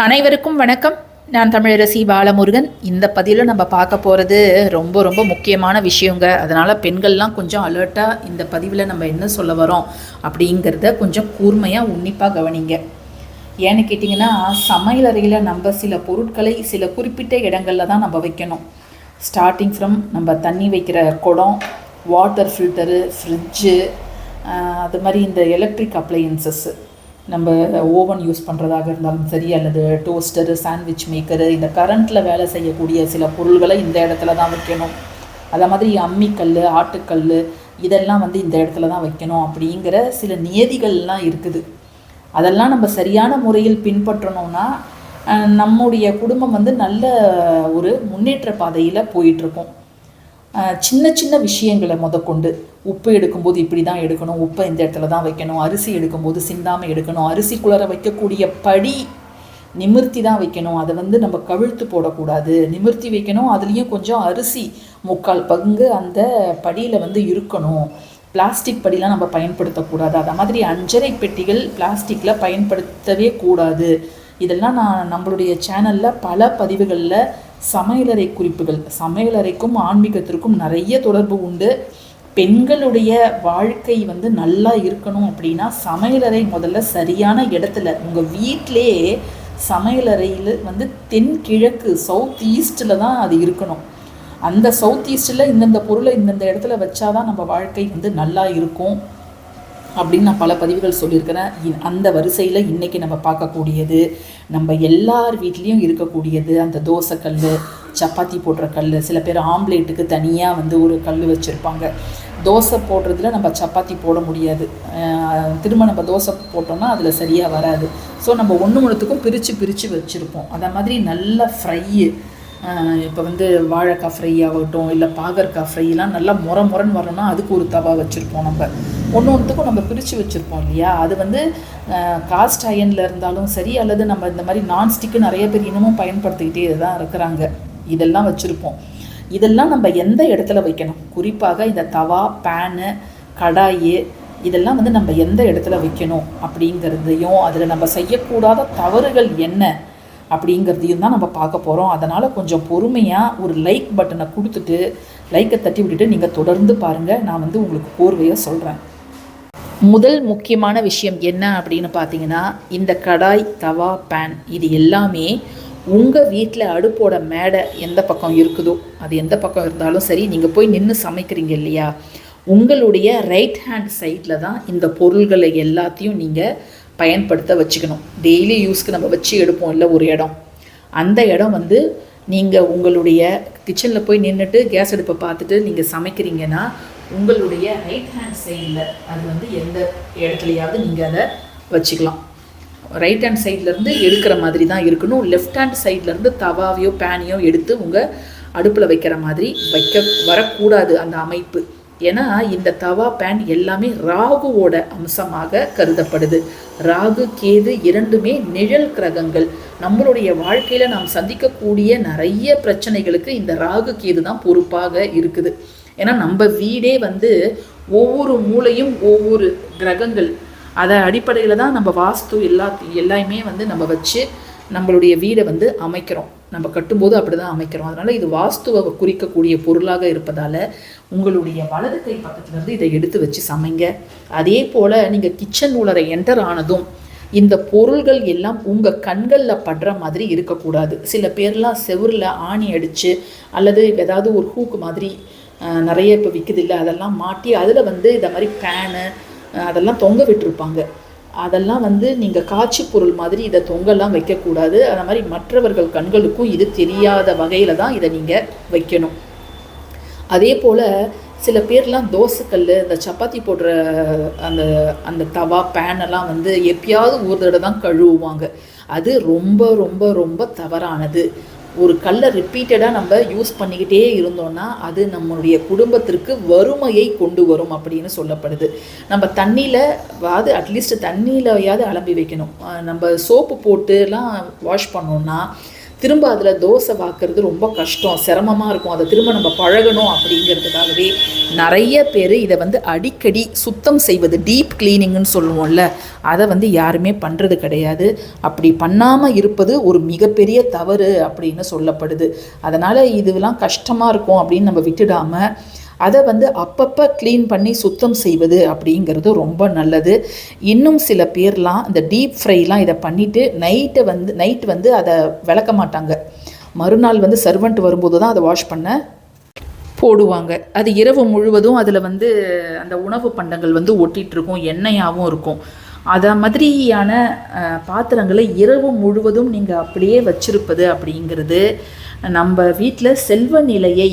அனைவருக்கும் வணக்கம். நான் தமிழரசி பாலமுருகன். இந்த பதிவில் நம்ம பார்க்க போகிறது ரொம்ப ரொம்ப முக்கியமான விஷயங்க. அதனால் பெண்கள்லாம் கொஞ்சம் அலர்ட்டாக இந்த பதிவில் நம்ம என்ன சொல்ல வரோம் அப்படிங்கிறத கொஞ்சம் கூர்மையாக உன்னிப்பாக கவனிங்க. ஏன்னு கேட்டிங்கன்னா சமையலறையில் நம்ம சில பொருட்களை சில குறிப்பிட்ட இடங்களில் தான் நம்ம வைக்கணும். ஸ்டார்டிங் ஃப்ரம் நம்ம தண்ணி வைக்கிற குடம் வாட்டர் ஃபில்டரு ஃப்ரிட்ஜு அது மாதிரி இந்த எலக்ட்ரிக் அப்ளையன்சஸ்ஸு நம்ம ஓவன் யூஸ் பண்ணுறதாக இருந்தாலும் சரி அல்லது டோஸ்டரு சாண்ட்விச் மேக்கரு இந்த கரண்ட்டில் வேலை செய்யக்கூடிய சில பொருள்களை இந்த இடத்துல தான் வைக்கணும். அதே மாதிரி அம்மிக்கல் ஆட்டுக்கல் இதெல்லாம் வந்து இந்த இடத்துல தான் வைக்கணும் அப்படிங்கிற சில நியதிகள்லாம் இருக்குது. அதெல்லாம் நம்ம சரியான முறையில் பின்பற்றணும்னா நம்முடைய குடும்பம் வந்து நல்ல ஒரு முன்னேற்ற பாதையில் போயிட்டுருக்கோம் சின்ன சின்ன விஷயங்களை முதற்கொண்டு உப்பு எடுக்கும்போது இப்படி தான் எடுக்கணும் உப்பை இந்த இடத்துல தான் வைக்கணும் அரிசி எடுக்கும்போது சிந்தாமல் எடுக்கணும் அரிசி குளர வைக்கக்கூடிய படி நிமிர்த்தி தான் வைக்கணும். அதை வந்து நம்ம கவிழ்த்து போடக்கூடாது. நிமிர்த்தி வைக்கணும் அதுலேயும் கொஞ்சம் அரிசி முக்கால் பங்கு அந்த படியில் வந்து இருக்கணும். பிளாஸ்டிக் படிலாம் நம்ம பயன்படுத்தக்கூடாது. அது மாதிரி அஞ்சரை பெட்டிகள் பிளாஸ்டிக்கில் பயன்படுத்தவே கூடாது. இதெல்லாம் நான் நம்மளுடைய சேனலில் பல பதிவுகளில் சமையலறை குறிப்புகள் சமையலறைக்கும் ஆன்மீகத்திற்கும் நிறைய தொடர்பு உண்டு. பெண்களுடைய வாழ்க்கை வந்து நல்லா இருக்கணும் அப்படின்னா சமையலறை முதல்ல சரியான இடத்துல உங்கள் வீட்டிலே சமையலறையில் வந்து தென்கிழக்கு சவுத் ஈஸ்டில் தான் அது இருக்கணும். அந்த சவுத் ஈஸ்டில் இந்தந்த பொருளை இந்தந்த இடத்துல வச்சாதான் நம்ம வாழ்க்கை வந்து நல்லா இருக்கும் அப்படின்னு நான் பல பதிவுகள் சொல்லியிருக்கிறேன். இ- அந்த வரிசையில் இன்றைக்கி நம்ம பார்க்கக்கூடியது நம்ம எல்லார் வீட்லேயும் இருக்கக்கூடியது அந்த தோசைக்கல் சப்பாத்தி போடுற கல் சில பேர் ஆம்லேட்டுக்கு தனியாக வந்து ஒரு கல் வச்சுருப்பாங்க. தோசை போடுறதுல நம்ம சப்பாத்தி போட முடியாது. திரும்ப நம்ம தோசை போட்டோம்னா அதில் சரியாக வராது. ஸோ நம்ம ஒன்று ஒன்றுத்துக்கும் பிரித்து பிரித்து வச்சுருப்போம். அதை மாதிரி நல்ல ஃப்ரையு இப்போ வந்து வாழைக்காய் ஃப்ரை ஆகட்டும் இல்லை பாகற்காய் ஃப்ரைலாம் நல்லா முற முறன்னு வரணும்னா அதுக்கு ஒரு தவா வச்சுருப்போம் நம்ம. ஒன்று ஒன்றுத்துக்கும் நம்ம பிரித்து வச்சுருப்போம் இல்லையா? அது வந்து காஸ்ட் அயனில் இருந்தாலும் சரி அல்லது நம்ம இந்த மாதிரி நான்ஸ்டிக்கு நிறைய பேர் இன்னமும் பயன்படுத்திக்கிட்டே தான் இருக்கிறாங்க. இதெல்லாம் வச்சுருப்போம். இதெல்லாம் நம்ம எந்த இடத்துல வைக்கணும்? குறிப்பாக இந்த தவா பேனு கடாயி இதெல்லாம் வந்து நம்ம எந்த இடத்துல வைக்கணும்? அப்படிங்கிறதையும் அதில் நம்ம செய்யக்கூடாத தவறுகள் என்ன? அப்படிங்கிறதையும் தான் நம்ம பார்க்க போகிறோம் அதனால் கொஞ்சம் பொறுமையாக ஒரு லைக் பட்டனை கொடுத்துட்டு லைக்கை தட்டி விட்டுட்டு நீங்கள் தொடர்ந்து பாருங்கள் நான் வந்து உங்களுக்கு கோர்வையாக சொல்கிறேன் முதல் முக்கியமான விஷயம் என்ன அப்படின்னு பார்த்தீங்கன்னா இந்த கடாய் தவா பேன் இது எல்லாமே உங்கள் வீட்டில் அடுப்போட மேடை எந்த பக்கம் இருக்குதோ அது எந்த பக்கம் இருந்தாலும் சரி நீங்கள் போய் நின்று சமைக்கிறீங்க இல்லையா? உங்களுடைய ரைட் ஹேண்ட் சைடில் தான் இந்த பொருள்களை எல்லாத்தையும் நீங்கள் பயன்படுத்த வச்சுக்கணும். டெய்லி யூஸ்க்கு நம்ம வச்சு எடுப்போம் இல்லை ஒரு இடம். அந்த இடம் வந்து நீங்கள் உங்களுடைய கிச்சனில் போய் நின்றுட்டு கேஸ் அடுப்பை பார்த்துட்டு நீங்கள் சமைக்கிறீங்கன்னா உங்களுடைய ரைட் ஹேண்ட் சைடில் அது வந்து எந்த இடத்துலையாவது நீங்கள் அதை வச்சுக்கலாம். ரைட் ஹேண்ட் சைட்லேருந்து எடுக்கிற மாதிரி தான் இருக்கணும். லெஃப்ட் ஹேண்ட் சைட்லேருந்து தவாவையோ பேனையோ எடுத்து உங்கள் அடுப்பில் வைக்கிற மாதிரி வைக்க வரக்கூடாது அந்த அமைப்பு. ஏன்னா இந்த தவா பேன் எல்லாமே ராகுவோட அம்சமாக கருதப்படுது. ராகு கேது இரண்டுமே நிழல் கிரகங்கள். நம்மளுடைய வாழ்க்கையில் நாம் சந்திக்கக்கூடிய நிறைய பிரச்சனைகளுக்கு இந்த ராகு கேது தான் பொறுப்பாக இருக்குது. ஏன்னா நம்ம வீடே வந்து ஒவ்வொரு மூலையும் ஒவ்வொரு கிரகங்கள். அதை அடிப்படையில் தான் நம்ம வாஸ்து எல்லா எல்லாமே வந்து நம்ம வச்சு நம்மளுடைய வீடை வந்து அமைக்கிறோம். நம்ம கட்டும்போது அப்படி தான் அமைக்கிறோம். அதனால் இது வாஸ்துவை குறிக்கக்கூடிய பொருளாக இருப்பதால் உங்களுடைய வலது கை பக்கத்துலேருந்து இதை எடுத்து வச்சு சமைங்க. அதே போல் நீங்கள் கிச்சன் உலரை என்டர் ஆனதும் இந்த பொருள்கள் எல்லாம் உங்கள் கண்களில் படுற மாதிரி இருக்கக்கூடாது. சில பேர்லாம் செவுரில் ஆணி அடித்து அல்லது ஏதாவது ஒரு ஹூக்கு மாதிரி நிறைய இப்போ விற்குது இல்லை அதெல்லாம் மாட்டி அதில் வந்து இந்த மாதிரி பேனு அதெல்லாம் தொங்க விட்டுருப்பாங்க. அதெல்லாம் வந்து நீங்கள் காட்சி பொருள் மாதிரி இதை தொங்கலாம் வைக்கக்கூடாது. அந்த மாதிரி மற்றவர்கள் கண்களுக்கும் இது தெரியாத வகையில் தான் இதை நீங்கள் வைக்கணும். அதே போல் சில பேர்லாம் தோசைக்கல் இந்த சப்பாத்தி போடுற அந்த அந்த தவா பேனெல்லாம் வந்து எப்பயாவது ஒரு தடவை தான் கழுவுவாங்க. அது ரொம்ப ரொம்ப ரொம்ப தவறானது. ஒரு கல்லை ரிப்பீட்டடாக நம்ம யூஸ் பண்ணிக்கிட்டே இருந்தோம்னா அது நம்மளுடைய குடும்பத்திற்கு வறுமையை கொண்டு வரும் அப்படின்னு சொல்லப்படுது. நம்ம தண்ணியில் அதாவது அட்லீஸ்ட் தண்ணியிலையாவது அலம்பி வைக்கணும். நம்ம சோப்பு போட்டுலாம் வாஷ் பண்ணோம்னா திரும்ப அதில் தோசை வாக்குறது ரொம்ப கஷ்டம். சிரமமாக இருக்கும். அதை திரும்ப நம்ம பழகணும் அப்படிங்கிறதுக்காகவே நிறைய பேர் இதை வந்து அடிக்கடி சுத்தம் செய்வது டீப் கிளீனிங்னு சொல்லுவோம்ல அதை வந்து யாருமே பண்ணுறது கிடையாது. அப்படி பண்ணாமல் இருப்பது ஒரு மிகப்பெரிய தவறு அப்படின்னு சொல்லப்படுது. அதனால் இதுலாம் கஷ்டமாக இருக்கும் அப்படின்னு நம்ம விட்டுடாமல் அதை வந்து அப்பப்போ க்ளீன் பண்ணி சுத்தம் செய்வது அப்படிங்கிறது ரொம்ப நல்லது. இன்னும் சில பேர்லாம் இந்த டீப் ஃப்ரைலாம் இதை பண்ணிவிட்டு நைட்டை வந்து நைட் வந்து அதை விளக்க மாட்டாங்க. மறுநாள் வந்து சர்வெண்ட் வரும்போது தான் அதை வாஷ் பண்ண போடுவாங்க. அது இரவு முழுவதும் அதில் வந்து அந்த உணவு பண்டங்கள் வந்து ஒட்டிகிட்ருக்கும் எண்ணெயாகவும் இருக்கும். அதை மாதிரியான பாத்திரங்களை இரவு முழுவதும் நீங்கள் அப்படியே வச்சிருப்பது அப்படிங்கிறது நம்ம வீட்டில் செல்வ நிலையை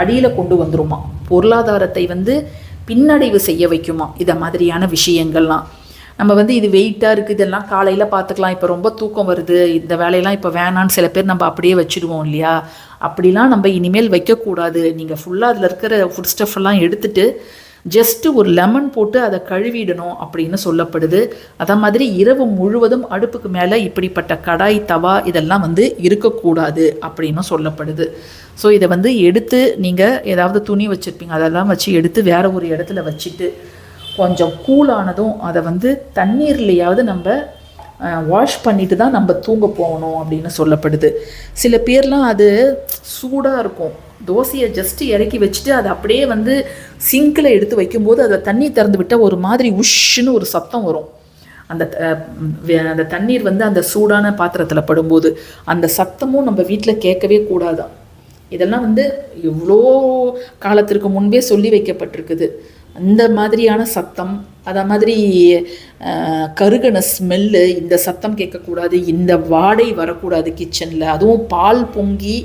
அடியில் கொண்டு வந்துருமா. பொருளாதாரத்தை வந்து பின்னடைவு செய்ய வைக்குமா. இதை மாதிரியான விஷயங்கள்லாம். நம்ம வந்து இது வெயிட்டாக இருக்குது இதெல்லாம் காலையில் பார்த்துக்கலாம் இப்போ ரொம்ப தூக்கம் வருது. இந்த வேலையெல்லாம் இப்போ வேணான்னு சில பேர் நம்ம அப்படியே வச்சுடுவோம் இல்லையா. அப்படிலாம் நம்ம இனிமேல் வைக்கக்கூடாது. நீங்கள் ஃபுல்லாக அதில் இருக்கிற ஃபுட் ஸ்டஃப் எல்லாம் எடுத்துகிட்டு ஜஸ்ட்டு ஒரு லெமன் போட்டு அதை கழுவிடணும் அப்படின்னு சொல்லப்படுது. அதே மாதிரி இரவு முழுவதும் அடுப்புக்கு மேலே இப்படிப்பட்ட கடாய் தவா இதெல்லாம் வந்து இருக்கக்கூடாது அப்படின்னு சொல்லப்படுது. ஸோ இதை வந்து எடுத்து நீங்கள் ஏதாவது துணி வச்சுருப்பீங்க அதெல்லாம் வச்சு எடுத்து வேற ஒரு இடத்துல வச்சுட்டு கொஞ்சம் கூலானதும் அதை வந்து தண்ணீர்லையாவது நம்ம வாஷ் பண்ணிட்டு தான் நம்ம தூங்க போகணும் அப்படின்னு சொல்லப்படுது. சில பேர்லாம் அது சூடாக இருக்கும். தோசையை ஜஸ்ட்டு இறக்கி வச்சுட்டு அதை அப்படியே வந்து சிங்கில் எடுத்து வைக்கும்போது அதில் தண்ணி திறந்து விட்டால் ஒரு மாதிரி உஷ்ஷுன்னு ஒரு சத்தம் வரும். அந்த அந்த தண்ணீர் வந்து அந்த சூடான பாத்திரத்தில் படும்போது அந்த சத்தமும் நம்ம வீட்டில் கேட்கவே கூடாதான். இதெல்லாம் வந்து எவ்வளோ காலத்திற்கு முன்பே சொல்லி வைக்கப்பட்டிருக்குது. அந்த மாதிரியான சத்தம் அதை மாதிரி கருகன ஸ்மெல்லு இந்த சத்தம் கேட்கக்கூடாது இந்த வாடை வரக்கூடாது கிச்சனில் அதுவும் பால் பொங்கி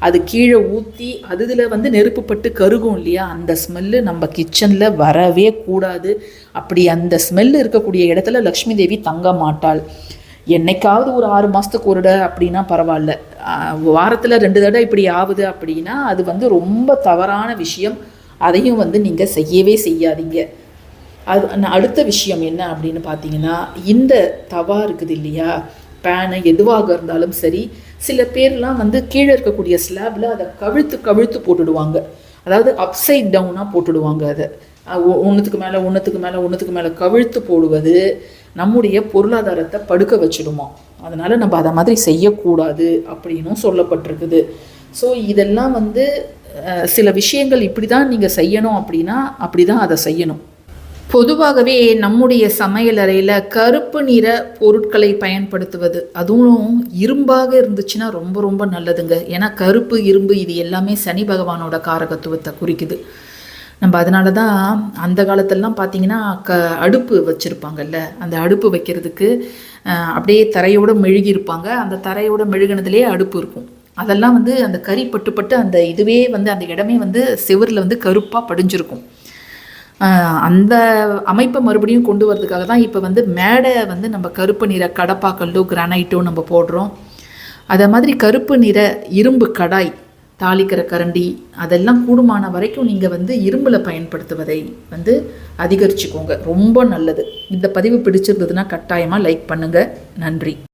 அது கீழே ஊற்றி அதுல வந்து நெருப்புப்பட்டு கருகும் இல்லையா? அந்த ஸ்மெல்லு நம்ம கிச்சனில் வரவே கூடாது. அப்படி அந்த ஸ்மெல்லு இருக்கக்கூடிய இடத்துல லக்ஷ்மி தேவி தங்க மாட்டாள். என்னைக்காவது ஒரு ஆறு மாதத்துக்கு ஒரு தடவை அப்படின்னா பரவாயில்ல. வாரத்தில் ரெண்டு தடவை இப்படி ஆகுது அப்படின்னா அது வந்து ரொம்ப தவறான விஷயம். அதையும் வந்து நீங்கள் செய்யவே செய்யாதீங்க. அது அடுத்த விஷயம் என்ன அப்படின்னு பார்த்தீங்கன்னா இந்த தவா இருக்குது இல்லையா? பேனு எதுவாக இருந்தாலும் சரி சில பேர்லாம் வந்து கீழே இருக்கக்கூடிய ஸ்லாப்ல அதை கவிழ்த்து கவிழ்த்து போட்டுடுவாங்க. அதாவது அப்சைட் டவுனாக போட்டுடுவாங்க அதை. ஒன்றுத்துக்கு மேலே ஒன்றுத்துக்கு மேலே ஒன்றுத்துக்கு மேலே கவிழ்த்து போடுவது நம்முடைய பொருளாதாரத்தை படுக்க வச்சிடுமா. அதனால் நம்ம அதை மாதிரி செய்யக்கூடாது அப்படின்னும் சொல்லப்பட்டிருக்குது. ஸோ இதெல்லாம் வந்து சில விஷயங்கள் இப்படி தான் நீங்கள் செய்யணும் அப்படின்னா அப்படி தான் அதை செய்யணும். பொதுவாகவே நம்முடைய சமையலறையில் கருப்பு நிற பொருட்களை பயன்படுத்துவது அதுவும் இரும்பாக இருந்துச்சுன்னா ரொம்ப ரொம்ப நல்லதுங்க. ஏன்னா கருப்பு இரும்பு இது எல்லாமே சனி பகவானோட காரகத்துவத்தை குறிக்குது. நம்ம அதனால தான் அந்த காலத்திலலாம் பார்த்தீங்கன்னா க அடுப்பு வச்சுருப்பாங்கல்ல. அந்த அடுப்பு வைக்கிறதுக்கு அப்படியே தரையோடு மெழுகி இருப்பாங்க. அந்த தரையோட மெழுகினதுலேயே அடுப்பு இருக்கும். அதெல்லாம் வந்து அந்த கறி பட்டுப்பட்டு அந்த இதுவே வந்து அந்த இடமே வந்து செவுரில் வந்து கருப்பாக படிஞ்சிருக்கும். அந்த அமைப்பை மறுபடியும் கொண்டு வரதுக்காக தான் இப்போ வந்து மேடை வந்து நம்ம கருப்பு நிற கடப்பாக்கல்லோ கிரானைட்டோ நம்ம போடுறோம். அதை மாதிரி கருப்பு நிற இரும்பு கடாய் தாளிக்கிற கரண்டி அதெல்லாம் கூடுமான வரைக்கும் நீங்கள் வந்து இரும்பில் பயன்படுத்துவதை வந்து அதிகரிச்சுக்கோங்க. ரொம்ப நல்லது. இந்த பதிவு பிடிச்சிருந்ததுன்னா கட்டாயமாக லைக் பண்ணுங்கள் நன்றி.